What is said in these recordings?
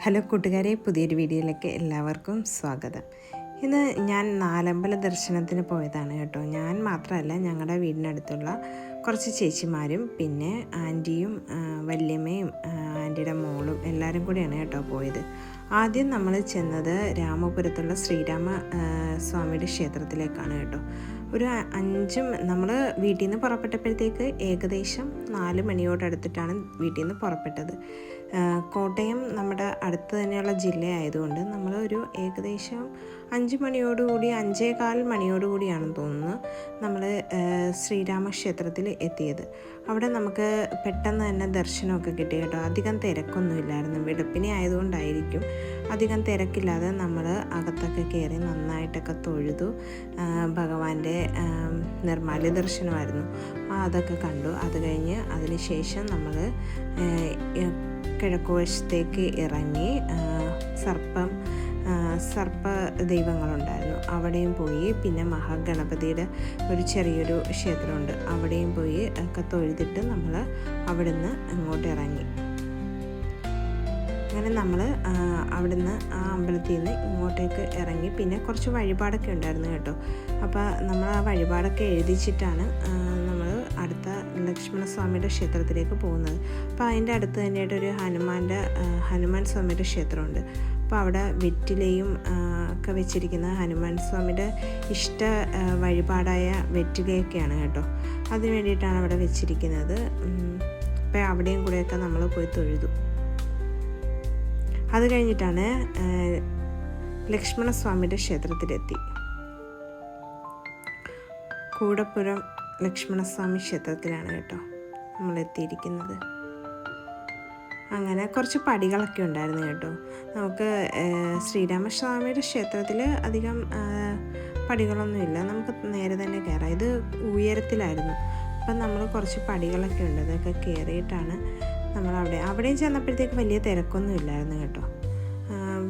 Hello കൂട്ടുകാരെ പുതിയൊരു വീഡിയോയിലേക്ക് എല്ലാവർക്കും സ്വാഗതം. ഇന്ന് ഞാൻ നാലമ്പല ദർശനത്തിന് പോയതാണ് കേട്ടോ. ഞാൻ മാത്രമല്ല ഞങ്ങളുടെ വീടിനടുത്തുള്ള കുറച്ച് ചേച്ചിമാരും പിന്നെ ആന്റിയും വല്യമ്മയും ആന്റിയുടെ മോളും എല്ലാവരും കൂടിയാണ് കേട്ടോ പോയത്. ആദ്യം നമ്മൾ ചെന്നത് രാമപുരത്തുള്ള ശ്രീരാമ സ്വാമിയുടെ ക്ഷേത്രത്തിലേക്കാണ് കേട്ടോ. ഒരു അഞ്ചും നമ്മൾ വീട്ടിൽ നിന്ന് പുറപ്പെട്ടപ്പോഴത്തേക്ക് ഏകദേശം നാല് മണിയോടടുത്തിട്ടാണ് വീട്ടിൽ നിന്ന് പുറപ്പെട്ടത് കോട്ടയം നമ്മുടെ അടുത്ത് തന്നെയുള്ള ജില്ലയായതുകൊണ്ട് നമ്മൾ ഒരു ഏകദേശം അഞ്ച് മണിയോടുകൂടി അഞ്ചേകാൽ മണിയോടുകൂടിയാണെന്ന് തോന്നുന്നു നമ്മൾ ശ്രീരാമക്ഷേത്രത്തിൽ എത്തിയത്. അവിടെ നമുക്ക് പെട്ടെന്ന് തന്നെ ദർശനമൊക്കെ കിട്ടി കേട്ടോ. അധികം തിരക്കൊന്നുമില്ലായിരുന്നു. വെളുപ്പിനെ ആയതുകൊണ്ടായിരിക്കും അധികം തിരക്കില്ലാതെ നമ്മൾ അകത്തൊക്കെ കയറി നന്നായിട്ടൊക്കെ തൊഴുതു. ഭഗവാന്റെ നിർമ്മാല്യ ദർശനമായിരുന്നു. അതൊക്കെ കണ്ടു. അത് കഴിഞ്ഞ് അതിന് ശേഷം നമ്മൾ കിഴക്കുവശത്തേക്ക് ഇറങ്ങി സർപ്പം സർപ്പ ദൈവങ്ങളുണ്ടായിരുന്നു. അവിടെയും പോയി പിന്നെ മഹാഗണപതിയുടെ ഒരു ചെറിയൊരു ക്ഷേത്രമുണ്ട്. അവിടെയും പോയി ഒക്കെ തൊഴുതിട്ട് നമ്മൾ അവിടുന്ന് അങ്ങോട്ട് ഇറങ്ങി. അങ്ങനെ നമ്മൾ അവിടുന്ന് ആ അമ്പലത്തിൽ നിന്ന് ഇങ്ങോട്ടേക്ക് ഇറങ്ങി. പിന്നെ കുറച്ച് വഴിപാടൊക്കെ ഉണ്ടായിരുന്നു കേട്ടോ. അപ്പോൾ നമ്മൾ ആ വഴിപാടൊക്കെ എഴുതിച്ചിട്ടാണ് നമ്മൾ അടുത്ത ലക്ഷ്മണ സ്വാമിയുടെ ക്ഷേത്രത്തിലേക്ക് പോകുന്നത്. അപ്പോൾ അതിന്റെ അടുത്ത് തന്നെയായിട്ട് ഒരു ഹനുമാന്റെ ഹനുമാൻ സ്വാമിയുടെ ക്ഷേത്രമുണ്ട്. അപ്പോൾ അവിടെ വെറ്റിലയും ഒക്കെ വെച്ചിരിക്കുന്ന ഹനുമാൻ സ്വാമിയുടെ ഇഷ്ട വഴിപാടായ വെറ്റിലയൊക്കെയാണ് കേട്ടോ. അതിന് വേണ്ടിയിട്ടാണ് അവിടെ വെച്ചിരിക്കുന്നത്. അപ്പോൾ അവിടെയും കൂടെയൊക്കെ നമ്മൾ പോയി തൊഴുതു. അത് കഴിഞ്ഞിട്ടാണ് ലക്ഷ്മണസ്വാമിയുടെ ക്ഷേത്രത്തിലെത്തി. കൂടപ്പുരം ലക്ഷ്മണസ്വാമി ക്ഷേത്രത്തിലാണ് കേട്ടോ നമ്മൾ എത്തിയിരിക്കുന്നത് അങ്ങനെ കുറച്ച് പടികളൊക്കെ ഉണ്ടായിരുന്നു കേട്ടോ. നമുക്ക് ശ്രീരാമസ്വാമിയുടെ ക്ഷേത്രത്തിൽ അധികം പടികളൊന്നുമില്ല നമുക്ക് നേരെ തന്നെ കയറാം ഇത് ഉയരത്തിലായിരുന്നു. അപ്പം നമ്മൾ കുറച്ച് പടികളൊക്കെ ഉണ്ട്. അതൊക്കെ കയറിയിട്ടാണ് നമ്മൾ അവിടെ അവിടെയും ചെന്നപ്പോഴത്തേക്ക് വലിയ തിരക്കൊന്നും ഇല്ലായിരുന്നു കേട്ടോ.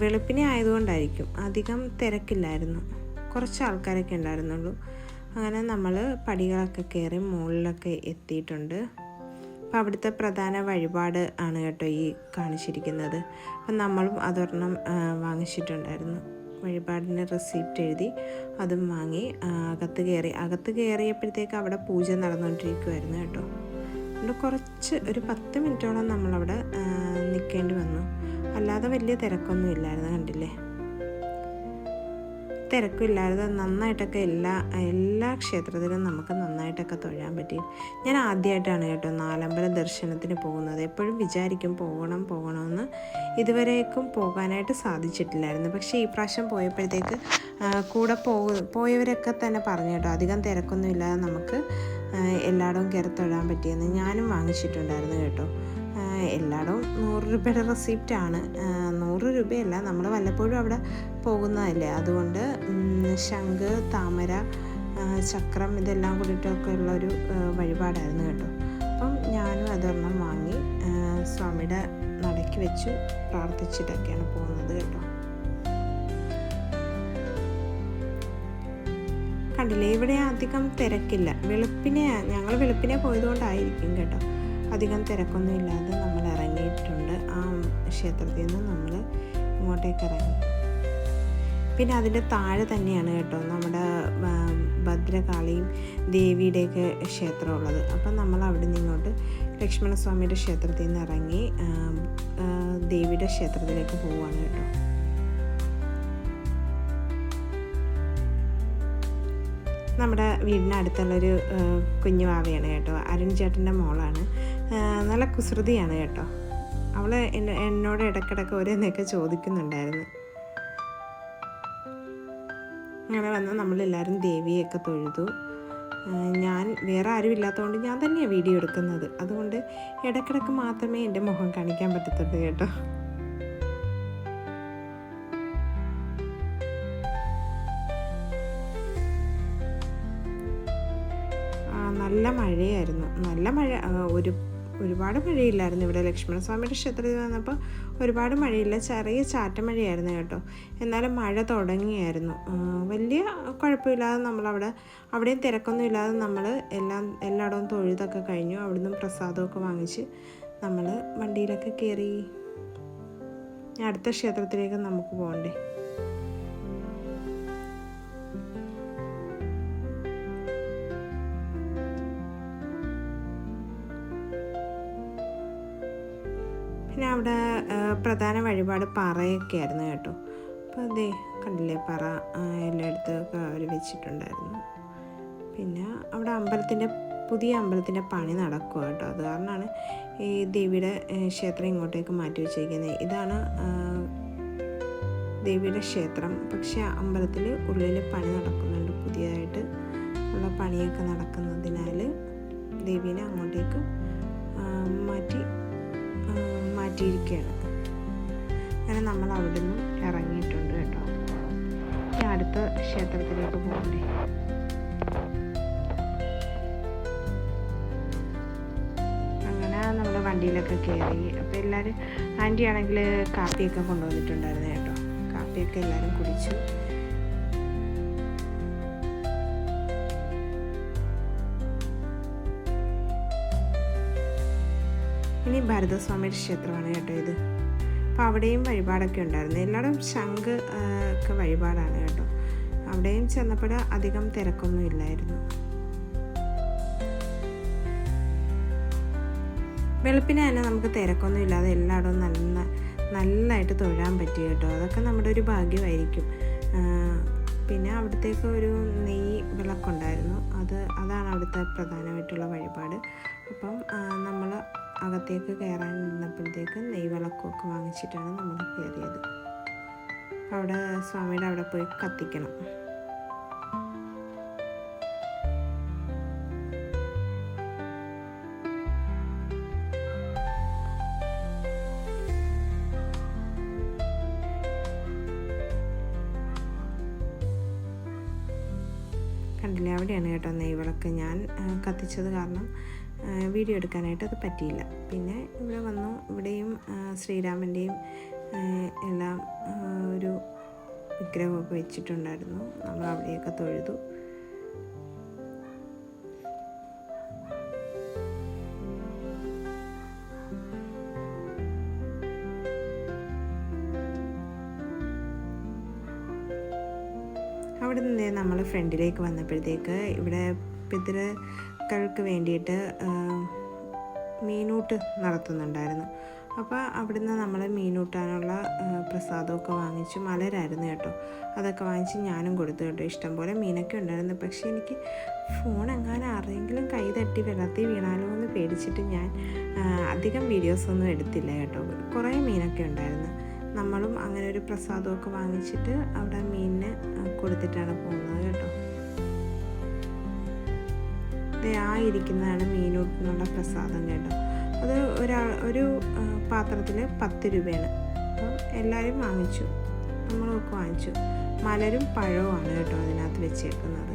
വെളുപ്പിനെ ആയതുകൊണ്ടായിരിക്കും. അധികം തിരക്കില്ലായിരുന്നു. കുറച്ച് ആൾക്കാരൊക്കെ ഉണ്ടായിരുന്നുള്ളൂ. അങ്ങനെ നമ്മൾ പടികളൊക്കെ കയറി മുകളിലൊക്കെ എത്തിയിട്ടുണ്ട്. അപ്പോൾ അവിടുത്തെ പ്രധാന വഴിപാട് ആണ് കേട്ടോ ഈ കാണിച്ചിരിക്കുന്നത്. അപ്പം നമ്മളും അതൊരെണ്ണം വാങ്ങിച്ചിട്ടുണ്ടായിരുന്നു. വഴിപാടിന്റെ റെസിപ്റ്റ് എഴുതി അതും വാങ്ങി അകത്ത് കയറി. അകത്ത് കയറിയപ്പോഴത്തേക്ക് അവിടെ പൂജ നടന്നുകൊണ്ടിരിക്കുമായിരുന്നു കേട്ടോ. അതുകൊണ്ട് കുറച്ച് ഒരു പത്ത് മിനിറ്റോളം നമ്മളവിടെ നിൽക്കേണ്ടി വന്നു. അല്ലാതെ വലിയ തിരക്കൊന്നും ഇല്ലായിരുന്നു കണ്ടില്ലേ? തിരക്കില്ലാതെ നന്നായിട്ടൊക്കെ എല്ലാ എല്ലാ ക്ഷേത്രത്തിലും നമുക്ക് നന്നായിട്ടൊക്കെ തൊഴാൻ പറ്റി. ഞാൻ ആദ്യമായിട്ടാണ് കേട്ടോ നാലമ്പല ദർശനത്തിന് പോകുന്നത്. എപ്പോഴും വിചാരിക്കും പോകണം പോകണമെന്ന് ഇതുവരേക്കും പോകാനായിട്ട് സാധിച്ചിട്ടില്ലായിരുന്നു. പക്ഷേ ഈ പ്രാവശ്യം പോയപ്പോഴത്തേക്ക് കൂടെ പോ പോയവരൊക്കെ തന്നെ പറഞ്ഞു കേട്ടോ അധികം തിരക്കൊന്നും ഇല്ലാതെ നമുക്ക് എല്ലായിടവും കയറി തൊഴാൻ പറ്റിയെന്ന്. ഞാനും വാങ്ങിച്ചിട്ടുണ്ടായിരുന്നു കേട്ടോ. എല്ലായിടവും നൂറ് രൂപയുടെ റെസിപ്റ്റാണ്. നൂറ് രൂപയല്ല നമ്മൾ വല്ലപ്പോഴും അവിടെ പോകുന്നതല്ലേ? അതുകൊണ്ട് ശംഖ് താമര ചക്രം ഇതെല്ലാം കൂടിയിട്ടൊക്കെ ഉള്ളൊരു വഴിപാടായിരുന്നു കേട്ടോ. അപ്പം ഞാനും അതൊരെണ്ണം വാങ്ങി സ്വാമിയുടെ നടക്കി വെച്ച് പ്രാർത്ഥിച്ചിട്ടൊക്കെയാണ് പോകുന്നത് കേട്ടോ. കണ്ടില്ലേ ഇവിടെ അധികം തിരക്കില്ല. വെളുപ്പിനെ ഞങ്ങൾ വെളുപ്പിനെ പോയതുകൊണ്ടായിരിക്കും കേട്ടോ. അധികം തിരക്കൊന്നും ഇല്ലാതെ നമ്മൾ ഇറങ്ങിയിട്ടുണ്ട് ആ ക്ഷേത്രത്തിൽ നിന്ന് നമ്മൾ ഇങ്ങോട്ടേക്ക് ഇറങ്ങി. പിന്നെ അതിന്റെ താഴെ തന്നെയാണ് കേട്ടോ നമ്മുടെ ഭദ്രകാളിയും ദേവിയുടെയൊക്കെ ക്ഷേത്രം ഉള്ളത്. അപ്പം നമ്മൾ അവിടെ നിന്ന് ഇങ്ങോട്ട് ലക്ഷ്മണസ്വാമിയുടെ ക്ഷേത്രത്തിൽ നിന്ന് ഇറങ്ങി ദേവിയുടെ ക്ഷേത്രത്തിലേക്ക് പോവുകയാണ് കേട്ടോ. നമ്മുടെ വീടിനടുത്തുള്ളൊരു കുഞ്ഞുവാവയാണ് കുഞ്ഞു വാവയാണ് കേട്ടോ. അരുൺ ചേട്ടന്റെ മോളാണ്. നല്ല കുസൃതിയാണ് കേട്ടോ. അവൾ എന്നോട് ഇടയ്ക്കിടയ്ക്ക് ഓരോന്നൊക്കെ ചോദിക്കുന്നുണ്ടായിരുന്നു. അങ്ങനെ വന്ന് നമ്മളെല്ലാവരും ദേവിയൊക്കെ തൊഴുതു. ഞാൻ വേറെ ആരും ഇല്ലാത്തതുകൊണ്ട് ഞാൻ തന്നെയാണ് വീഡിയോ എടുക്കുന്നത്. അതുകൊണ്ട് ഇടയ്ക്കിടയ്ക്ക് മാത്രമേ എന്റെ മുഖം കാണിക്കാൻ പറ്റത്തുള്ളൂ കേട്ടോ. നല്ല മഴയായിരുന്നു. നല്ല മഴ ഒരു ഒരുപാട് മഴയില്ലായിരുന്നു. ഇവിടെ ലക്ഷ്മണസ്വാമിയുടെ ക്ഷേത്രത്തിൽ വന്നപ്പോൾ ഒരുപാട് മഴയില്ല. ചെറിയ ചാറ്റമഴയായിരുന്നു കേട്ടോ. എന്നാലും മഴ തുടങ്ങിയായിരുന്നു. വലിയ കുഴപ്പമില്ലാതെ നമ്മളവിടെ അവിടെയും തിരക്കൊന്നും ഇല്ലാതെ നമ്മൾ എല്ലാം എല്ലായിടവും തൊഴുതൊക്കെ കഴിഞ്ഞു. അവിടുന്ന് പ്രസാദമൊക്കെ വാങ്ങിച്ച് നമ്മൾ വണ്ടിയിലൊക്കെ കയറി അടുത്ത ക്ഷേത്രത്തിലേക്ക് നമുക്ക് പോകണ്ടേ? പിന്നെ അവിടെ പ്രധാന വഴിപാട് പറയൊക്കെ ആയിരുന്നു കേട്ടോ. അപ്പോൾ അതേ കണ്ടില്ലേ പറ എല്ലായിടത്തൊക്കെ എല്ലായിടത്തും അവർ വെച്ചിട്ടുണ്ടായിരുന്നു. പിന്നെ അവിടെ അമ്പലത്തിന്റെ പുതിയ അമ്പലത്തിന്റെ പണി നടക്കുക കേട്ടോ. അത് കാരണമാണ് ഈ ദേവിയുടെ ക്ഷേത്രം ഇങ്ങോട്ടേക്ക് മാറ്റി വെച്ചിരിക്കുന്നത്. ഇതാണ് ദേവിയുടെ ക്ഷേത്രം. പക്ഷേ അമ്പലത്തിൽ ഉള്ളിൽ പണി നടക്കുന്നുണ്ട് പുതിയതായിട്ട്. ഉള്ള പണിയൊക്കെ നടക്കുന്നതിനാൽ ദേവീനെ അങ്ങോട്ടേക്ക് മാറ്റി മാറ്റിയിരിക്കുകയാണ്. അങ്ങനെ നമ്മൾ അവിടെ നിന്നും ഇറങ്ങിയിട്ടുണ്ട് കേട്ടോ. ഇനി അടുത്ത ക്ഷേത്രത്തിലേക്ക് പോകണ്ടേ? അങ്ങനെ നമ്മൾ വണ്ടിയിലൊക്കെ കയറി. അപ്പോൾ എല്ലാവരും ആന്റി ആണെങ്കിൽ കാപ്പിയൊക്കെ കൊണ്ടുവന്നിട്ടുണ്ടായിരുന്നു കേട്ടോ. കാപ്പിയൊക്കെ എല്ലാവരും കുടിച്ചു. ഭരതസ്വാമിയുടെ ക്ഷേത്രമാണ് കേട്ടോ ഇത്. അപ്പോൾ അവിടെയും വഴിപാടൊക്കെ ഉണ്ടായിരുന്നു. എല്ലായിടും ശംഖ് ഒക്കെ വഴിപാടാണ് കേട്ടോ. അവിടെയും ചെന്നപ്പോൾ അധികം തിരക്കൊന്നും ഇല്ലായിരുന്നു. വെളുപ്പിനെ തന്നെ നമുക്ക് തിരക്കൊന്നും ഇല്ലാതെ എല്ലായിടവും നല്ല നല്ലതായിട്ട് തൊഴാൻ പറ്റി കേട്ടോ. അതൊക്കെ നമ്മുടെ ഒരു ഭാഗ്യമായിരിക്കും. പിന്നെ അവിടത്തേക്ക് ഒരു നെയ്യ് വിളക്കുണ്ടായിരുന്നു. അത് അതാണ് അവിടുത്തെ പ്രധാനമായിട്ടുള്ള വഴിപാട്. അപ്പം നമ്മൾ അകത്തേക്ക് കയറാൻ നിന്നപ്പോഴത്തേക്ക് നെയ്വിളക്കൊക്കെ വാങ്ങിച്ചിട്ടാണ് നമ്മൾ കയറിയത്. അവിടെ സ്വാമിയുടെ അവിടെ പോയി കത്തിക്കണം. കണ്ടില്ലേ? അവിടെയാണ് കേട്ടോ നെയ്വിളക്ക്. ഞാൻ കത്തിച്ചത് കാരണം വീഡിയോ എടുക്കാനായിട്ട് അത് പറ്റിയില്ല. പിന്നെ ഇവിടെ വന്നു ഇവിടെയും ശ്രീരാമന്റെയും എല്ലാം ഒരു വിഗ്രഹമൊക്കെ വെച്ചിട്ടുണ്ടായിരുന്നു. നമ്മൾ അവിടെയൊക്കെ തൊഴുതു. അവിടെ നിന്ന് നമ്മൾ ഫ്രണ്ടിലേക്ക് വന്നപ്പോഴത്തേക്ക് ഇവിടെ പിതൃക്കൾക്ക് വേണ്ടിയിട്ട് മീനൂട്ട് നടത്തുന്നുണ്ടായിരുന്നു. അപ്പോൾ അവിടുന്ന് നമ്മൾ മീനൂട്ടാനുള്ള പ്രസാദമൊക്കെ വാങ്ങിച്ചു മലരായിരുന്നു കേട്ടോ. അതൊക്കെ വാങ്ങിച്ച് ഞാനും കൊടുത്തു കേട്ടോ. ഇഷ്ടംപോലെ മീനൊക്കെ ഉണ്ടായിരുന്നു. പക്ഷേ എനിക്ക് ഫോൺ എങ്ങാനും ആരെങ്കിലും കൈ തട്ടി വെള്ളത്തിൽ വീണാലോ എന്ന് പേടിച്ചിട്ട് ഞാൻ അധികം വീഡിയോസൊന്നും എടുത്തില്ല കേട്ടോ. കുറേ മീനൊക്കെ ഉണ്ടായിരുന്നു. നമ്മളും അങ്ങനെ ഒരു പ്രസാദമൊക്കെ വാങ്ങിച്ചിട്ട് അവിടെ മീനിന് കൊടുത്തിട്ടാണ് പോകുന്നത്. ആ ഇരിക്കുന്നതാണ് മീനൂട്ടിനുള്ള പ്രസാദം കേട്ടോ. അത് ഒരാൾ ഒരു പാത്രത്തിൽ പത്ത് രൂപയാണ്. അപ്പം എല്ലാവരും വാങ്ങിച്ചു. നമ്മളൊക്കെ വാങ്ങിച്ചു. മലരും പഴവുമാണ് കേട്ടോ അതിനകത്ത് വെച്ചേക്കുന്നത്.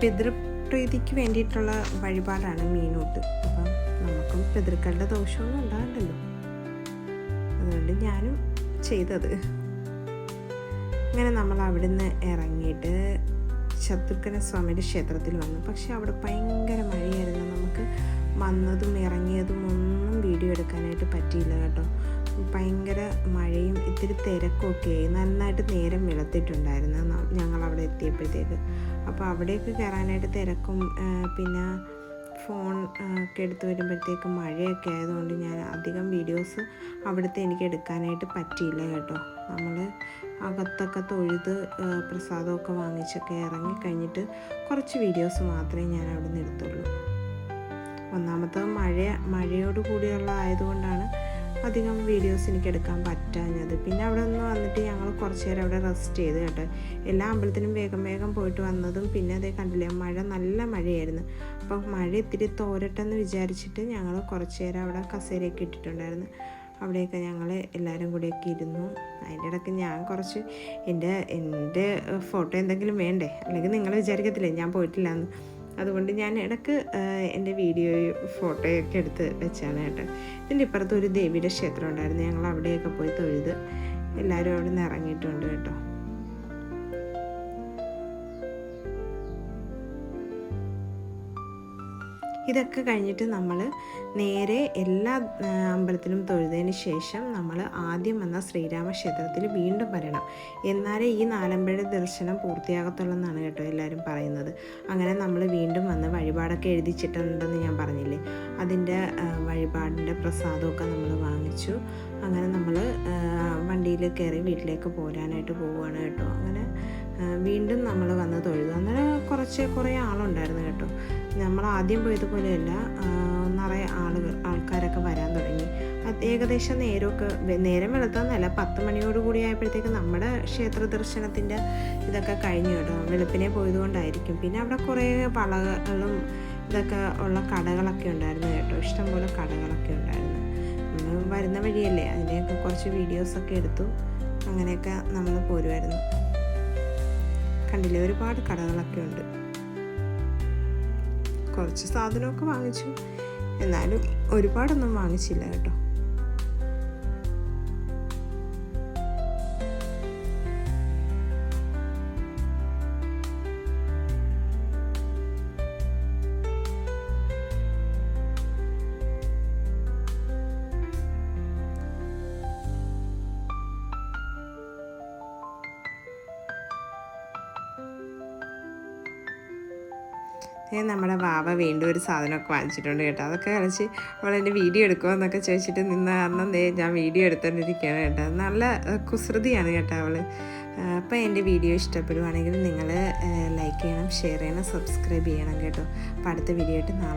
പിതൃപ്രീതിക്ക് വേണ്ടിയിട്ടുള്ള വഴിപാടാണ് മീനൂട്ട്. അപ്പം നമുക്കും പിതൃക്കളുടെ ദോഷമൊന്നും ഉണ്ടാകണ്ടല്ലോ. അതുകൊണ്ട് ഞാനും ചെയ്തത്. അങ്ങനെ നമ്മൾ അവിടുന്ന് ഇറങ്ങിയിട്ട് ശത്രുഘ്ന സ്വാമിയുടെ ക്ഷേത്രത്തിൽ വന്നു. പക്ഷെ അവിടെ ഭയങ്കര മഴയായിരുന്നു. നമുക്ക് വന്നതും ഇറങ്ങിയതും ഒന്നും വീഡിയോ എടുക്കാനായിട്ട് പറ്റിയില്ല കേട്ടോ. ഭയങ്കര മഴയും ഇത്തിരി തിരക്കൊക്കെ നന്നായിട്ട് നേരം വെളുത്തിട്ടുണ്ടായിരുന്നു ഞങ്ങൾ അവിടെ എത്തിയപ്പോഴത്തേക്ക്. അപ്പോൾ അവിടേക്ക് കയറാനായിട്ട് തിരക്കും പിന്നെ ഫോൺ ഒക്കെ എടുത്ത് വരുമ്പോഴത്തേക്ക് മഴയൊക്കെ ആയതുകൊണ്ട് ഞാൻ അധികം വീഡിയോസ് അവിടുത്തെ എനിക്ക് എടുക്കാനായിട്ട് പറ്റിയില്ല കേട്ടോ. നമ്മൾ അകത്തൊക്കെ തൊഴുത് പ്രസാദമൊക്കെ വാങ്ങിച്ചൊക്കെ ഇറങ്ങി കഴിഞ്ഞിട്ട് കുറച്ച് വീഡിയോസ് മാത്രമേ ഞാൻ അവിടെ നിന്ന് എടുത്തുള്ളൂ. ഒന്നാമത്തെ മഴ മഴയോട് കൂടിയുള്ള ആയതുകൊണ്ടാണ് അധികം വീഡിയോസ് എനിക്ക് എടുക്കാൻ പറ്റാഞ്ഞത്. പിന്നെ അവിടെ നിന്ന് വന്നിട്ട് ഞങ്ങൾ കുറച്ച് നേരം അവിടെ റെസ്റ്റ് ചെയ്ത് കേട്ടോ. എല്ലാ അമ്പലത്തിനും വേഗം വേഗം പോയിട്ട് വന്നതും പിന്നെ അതേ കണ്ടില്ലേ മഴ നല്ല മഴയായിരുന്നു. അപ്പോൾ മഴ ഇത്തിരി തോരട്ടെന്ന് വിചാരിച്ചിട്ട് ഞങ്ങൾ കുറച്ച് നേരം അവിടെ കസേരയൊക്കെ ഇട്ടിട്ടുണ്ടായിരുന്നു. അവിടെയൊക്കെ ഞങ്ങൾ എല്ലാവരും കൂടെയൊക്കെ ഇരുന്നു. അതിന്റെ ഇടയ്ക്ക് ഞാൻ കുറച്ച് എന്റെ എന്റെ ഫോട്ടോ എന്തെങ്കിലും വേണ്ടേ? അല്ലെങ്കിൽ നിങ്ങൾ വിചാരിക്കത്തില്ലേ ഞാൻ പോയിട്ടില്ല എന്ന് അതുകൊണ്ട് ഞാൻ ഇടയ്ക്ക് എന്റെ വീഡിയോയും ഫോട്ടോയൊക്കെ എടുത്ത് വെച്ചാണ് കേട്ടോ. ഇതിന്റെ ഇപ്പുറത്ത് ഒരു ദേവിയുടെ ക്ഷേത്രം ഉണ്ടായിരുന്നു. ഞങ്ങൾ അവിടെയൊക്കെ പോയി തൊഴുത് എല്ലാവരും അവിടെ നിന്ന് ഇറങ്ങിയിട്ടുണ്ട് കേട്ടോ. ഇതൊക്കെ കഴിഞ്ഞിട്ട് നമ്മൾ നേരെ എല്ലാ അമ്പലത്തിലും തൊഴുതതിന് ശേഷം നമ്മൾ ആദ്യം വന്ന ശ്രീരാമ ക്ഷേത്രത്തിൽ വീണ്ടും വരണം. എന്നാലേ ഈ നാലമ്പഴ ദർശനം പൂർത്തിയാകത്തുള്ളൂ എന്നാണ് കേട്ടോ എല്ലാവരും പറയുന്നത്. അങ്ങനെ നമ്മൾ വീണ്ടും വന്ന് വഴിപാടൊക്കെ എഴുതിച്ചിട്ടുണ്ടെന്ന് ഞാൻ പറഞ്ഞില്ലേ? അതിന്റെ വഴിപാടിന്റെ പ്രസാദമൊക്കെ നമ്മൾ വാങ്ങിച്ചു. അങ്ങനെ നമ്മൾ വണ്ടിയിൽ കയറി വീട്ടിലേക്ക് പോരാനായിട്ട് പോവുകയാണ് കേട്ടോ. അങ്ങനെ വീണ്ടും നമ്മൾ വന്ന് തൊഴുതു അന്നേരം കുറച്ച് കുറേ ആളുണ്ടായിരുന്നു കേട്ടോ. നമ്മൾ ആദ്യം പോയതുപോലെയല്ല നിറയെ ആളുകൾ ആൾക്കാരൊക്കെ വരാൻ തുടങ്ങി. ഏകദേശം നേരമൊക്കെ നേരം വെളുത്തെന്നല്ല പത്ത് മണിയോട് കൂടി ആയപ്പോഴത്തേക്ക് നമ്മുടെ ക്ഷേത്ര ദർശനത്തിന്റെ ഇതൊക്കെ കഴിഞ്ഞു കേട്ടോ. വെളുപ്പിനെ പോയതുകൊണ്ടായിരിക്കും. പിന്നെ അവിടെ കുറേ വളകളും ഇതൊക്കെ ഉള്ള കടകളൊക്കെ ഉണ്ടായിരുന്നു കേട്ടോ. ഇഷ്ടംപോലെ കടകളൊക്കെ ഉണ്ടായിരുന്നു. വരുന്ന വഴിയല്ലേ അതിന്റെയൊക്കെ കുറച്ച് വീഡിയോസൊക്കെ എടുത്തു. അങ്ങനെയൊക്കെ നമ്മൾ പോരുമായിരുന്നു. കണ്ടില്ലേ? ഒരുപാട് കടകളൊക്കെ ഉണ്ട്. കുറച്ച് സാധനമൊക്കെ വാങ്ങിച്ചു. എന്നാലും ഒരുപാടൊന്നും വാങ്ങിച്ചില്ല കേട്ടോ. ഏ, നമ്മുടെ വാവ വീണ്ടും ഒരു സാധനമൊക്കെ വാങ്ങിച്ചിട്ടുണ്ട് കേട്ടോ. അതൊക്കെ കളിച്ച് അവളെന്റെ വീഡിയോ എടുക്കുമോ എന്നൊക്കെ ചോദിച്ചിട്ട് നിന്ന കാരണം ദേ ഞാൻ വീഡിയോ എടുത്തുകൊണ്ടിരിക്കുകയാണ് കേട്ടോ. നല്ല കുസൃതിയാണ് കേട്ടോ അവൾ. അപ്പോൾ എന്റെ വീഡിയോ ഇഷ്ടപ്പെടുവാണെങ്കിൽ നിങ്ങൾ ലൈക്ക് ചെയ്യണം ഷെയർ ചെയ്യണം സബ്സ്ക്രൈബ് ചെയ്യണം കേട്ടോ. അപ്പോൾ അടുത്ത വീഡിയോ ആയിട്ട് നാളെ